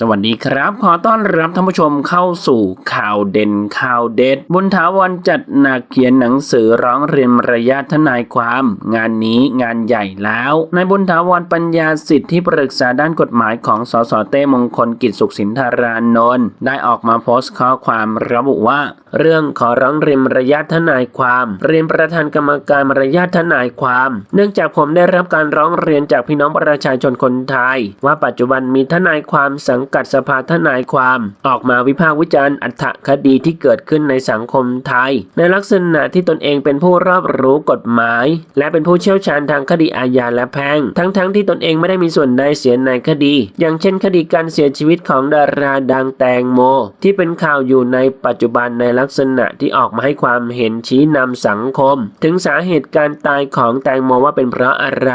สวัสดีครับ ขอต้อนรับท่านผู้ชมเข้าสู่ข่าวเด่นข่าวเด็ด บุญถาวรจัดหนักเขียนหนังสือร้องเรียนมารยาททนายความ งานนี้งานใหญ่แล้วนายบุญถาวรปัญญาสิทธิ์ที่ปรึกษาด้านกฎหมายของสสเต้มงคลกิจสุขสินธารานนท์ได้ออกมาโพสต์ข้อความระบุว่า เรื่องขอร้องเรียนมารยาททนายความ เรียนประธานกรรมการมารยาททนายความ เนื่องจากผมได้รับการร้องเรียนจากพี่น้องประชาชนคนไทย ว่าปัจจุบันมีทนายความสังกัดสภาทนายความ ออกมาวิพากษ์วิจารณ์อัตคดีที่เกิดขึ้นในสังคมไทย ในลักษณะที่ตนเองเป็นผู้รอบรู้กฎหมาย และเป็นผู้เชี่ยวชาญทางคดีอาญาและแพ่งทั้งๆทที่ตนเองไม่ได้มีส่วนได้เสียในคดี อย่างเช่นคดีการเสียชีวิตของดาราดังแตงโม ที่เป็นข่าวอยู่ในปัจจุบันในลักษณะที่ออกมาให้ความเห็นชี้นำสังคม ถึงสาเหตุการตายของแตงโมว่าเป็นเพราะอะไร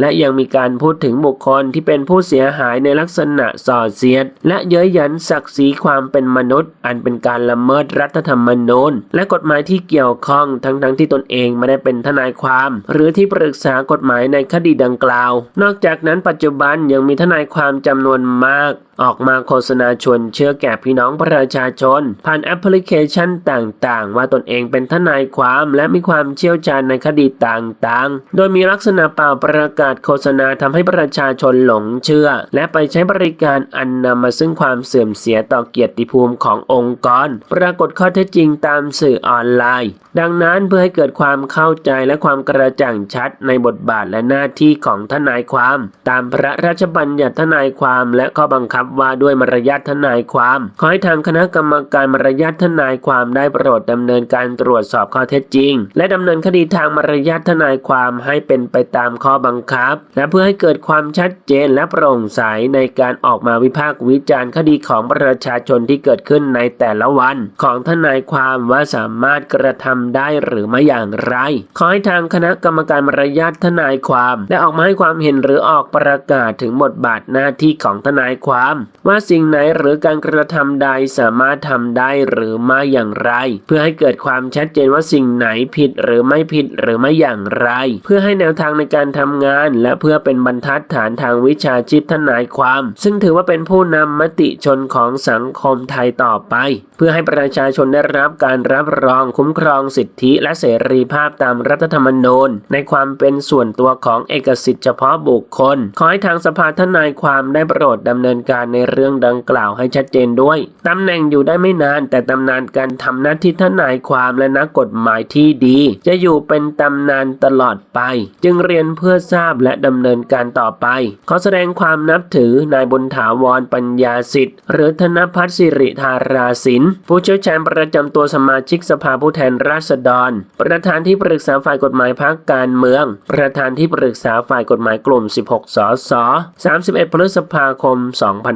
และยังมีการพูดถึงบุคคลที่เป็นผู้เสียหายในลักษณะส่อเสียด และเย้ยหยันศักดิ์ศรีความเป็นมนุษย์ อันเป็นการละเมิดรัฐธรรมนูญและกฎหมายที่เกี่ยวข้องทั้งๆทที่ตนเองไม่ได้เป็นทนายความ หรือที่ปรึกษากฎหมายในคดีดังกล่าว นอกจากนั้นปัจจุบันยังมีทนายความจำนวนมาก ออกมาโฆษณาชวนเชื่อแก่พี่น้องประชาชน ผ่านแอปพลิเคชันต่างๆ ว่าตนเองเป็นทนายความและมีความเชี่ยวชาญในคดีต่างๆ โดยมีลักษณะเปล่าประกาศโฆษณาทำให้ประชาชนหลงเชื่อ และไปใช้บริการอันนำมาซึ่งความเสื่อมเสียต่อเกียรติภูมิขององค์กร ปรากฏข้อเท็จจริงตามสื่อออนไลน์ ดังนั้นเพื่อให้เกิดความเข้าใจและความกระจ่างชัดในบทบาทและหน้าที่ของทนายความ ตามพระราชบัญญัติทนายความและข้อบังคับว่าด้วยมารยาททนายความ ขอให้ทางคณะกรรมการมารยาททนายความได้โปรดดำเนินการตรวจสอบข้อเท็จจริง และดำเนินคดีทางมารยาททนายความให้เป็นไปตามข้อบังคับ และเพื่อให้เกิดความชัดเจนและโปร่งใสในการออกมาวิพากษ์วิจารณ์คดีของประชาชนที่เกิดขึ้นในแต่ละวัน ของทนายความว่าสามารถกระทำได้หรือไม่อย่างไร ขอให้ทางคณะกรรมการมารยาททนายความ ได้ออกมาให้ความเห็นหรือออกประกาศถึงบทบาทหน้าที่ของทนายความว่าสิ่งไหนหรือการกระทำใดสามารถทำได้หรือไม่อย่างไร เพื่อให้เกิดความชัดเจนว่าสิ่งไหนผิดหรือไม่ผิดหรือไม่อย่างไร เพื่อให้แนวทางในการทำงาน และเพื่อเป็นบรรทัดฐานทางวิชาชีพทนายความ ซึ่งถือว่าเป็นผู้นำมติชนของสังคมไทยต่อไป เพื่อให้ประชาชนได้รับการรับรองคุ้มครองสิทธิและเสรีภาพตามรัฐธรรมนูญในความเป็นส่วนตัวของเอกสิทธิ์เฉพาะบุคคล ขอให้ทางสภาทนายความได้โปรดดำเนินการในเรื่องดังกล่าวให้ชัดเจนด้วยตำแหน่งอยู่ได้ไม่นานแต่ตำนานการทำหน้าที่ทนายความและนักกฎหมายที่ดี จะอยู่เป็นตำนานตลอดไป จึงเรียนเพื่อทราบและดำเนินการต่อไป ขอแสดงความนับถือนายบุญถาวรปัญญาสิทธิ์ หรือธนพัฒน์สิริธาราสินผู้เชี่ยวชาญประจำตัวสมาชิกสภาผู้แทนราษฎร ประธานที่ปรึกษาฝ่ายกฎหมายพรรคการเมือง ประธานที่ปรึกษาฝ่ายกฎหมายกลุ่ม 16 สส 31 พฤษภาคม 2 5